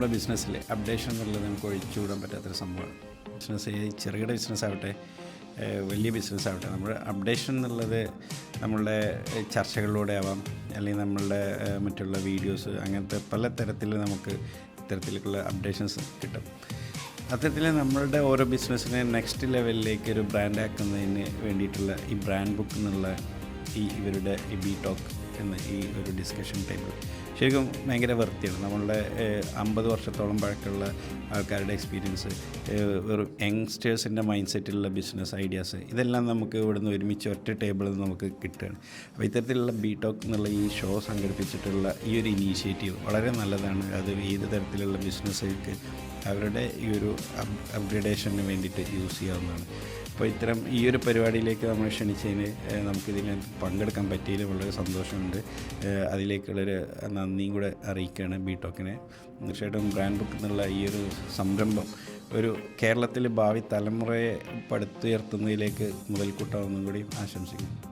നമ്മുടെ ബിസിനസ്സിൽ അപ്ഡേഷൻ എന്നുള്ളത് നമുക്ക് ഒഴിച്ചുകൂടാൻ പറ്റാത്തൊരു സംഭവമാണ്. ബിസിനസ് ചെറുകിട ബിസിനസ് ആവട്ടെ വലിയ ബിസിനസ് ആവട്ടെ നമ്മുടെ അപ്ഡേഷൻ എന്നുള്ളത് നമ്മളുടെ ചർച്ചകളിലൂടെ ആവാം അല്ലെങ്കിൽ നമ്മളുടെ മറ്റുള്ള വീഡിയോസ് അങ്ങനത്തെ പല തരത്തിൽ നമുക്ക് ഇത്തരത്തിലുള്ള അപ്ഡേഷൻസ് കിട്ടും. അത്തരത്തിൽ നമ്മളുടെ ഓരോ ബിസിനസ്സിനെ നെക്സ്റ്റ് ലെവലിലേക്ക് ഒരു ബ്രാൻഡ് ആക്കുന്നതിന് വേണ്ടിയിട്ടുള്ള ഈ ബ്രാൻഡ് ബുക്ക് എന്നുള്ള ഈ ഇവരുടെ ഈ ബി ടോക്ക് എന്ന ഈ ഒരു ഡിസ്കഷൻ ടൈപ്പ് ശരിക്കും ഭയങ്കര വൃത്തിയാണ്. നമ്മളുടെ അമ്പത് വർഷത്തോളം പഴക്കമുള്ള ആൾക്കാരുടെ എക്സ്പീരിയൻസ് ഒരു യങ്സ്റ്റേഴ്സിന്റെ മൈൻഡ് സെറ്റിലുള്ള ബിസിനസ് ഐഡിയാസ് ഇതെല്ലാം നമുക്ക് ഇവിടുന്ന് ഒരുമിച്ച് ഒറ്റ ടേബിളിൽ നിന്ന് നമുക്ക് കിട്ടുകയാണ്. അപ്പോൾ ഇത്തരത്തിലുള്ള ബി ടോക്ക് എന്നുള്ള ഈ ഷോ സംഘടിപ്പിച്ചിട്ടുള്ള ഈ ഒരു ഇനീഷ്യേറ്റീവ് വളരെ നല്ലതാണ്. അത് ഏത് തരത്തിലുള്ള ബിസിനസ്സുകൾക്ക് അവരുടെ ഈ ഒരു അപ് അപ്ഗ്രഡേഷന് വേണ്ടിയിട്ട് യൂസ് ചെയ്യാവുന്നതാണ്. അപ്പോൾ ഇത്തരം ഈ ഒരു പരിപാടിയിലേക്ക് നമ്മൾ ക്ഷണിച്ചതിന് നമുക്കിതിൽ പങ്കെടുക്കാൻ പറ്റിയതിൽ വളരെ സന്തോഷമുണ്ട്. അതിലേക്കുള്ളൊരു നന്ദിയും കൂടെ അറിയിക്കുകയാണ് ബി ടോക്കിനെ. തീർച്ചയായിട്ടും ബ്രാൻഡ് ബുക്ക് എന്നുള്ള ഈ ഒരു സംരംഭം ഒരു കേരളത്തിൽ ഭാവി തലമുറയെ പടുത്തുയർത്തുന്നതിലേക്ക് മുതൽക്കൂട്ടാവുന്നതും കൂടി ആശംസിക്കുന്നു.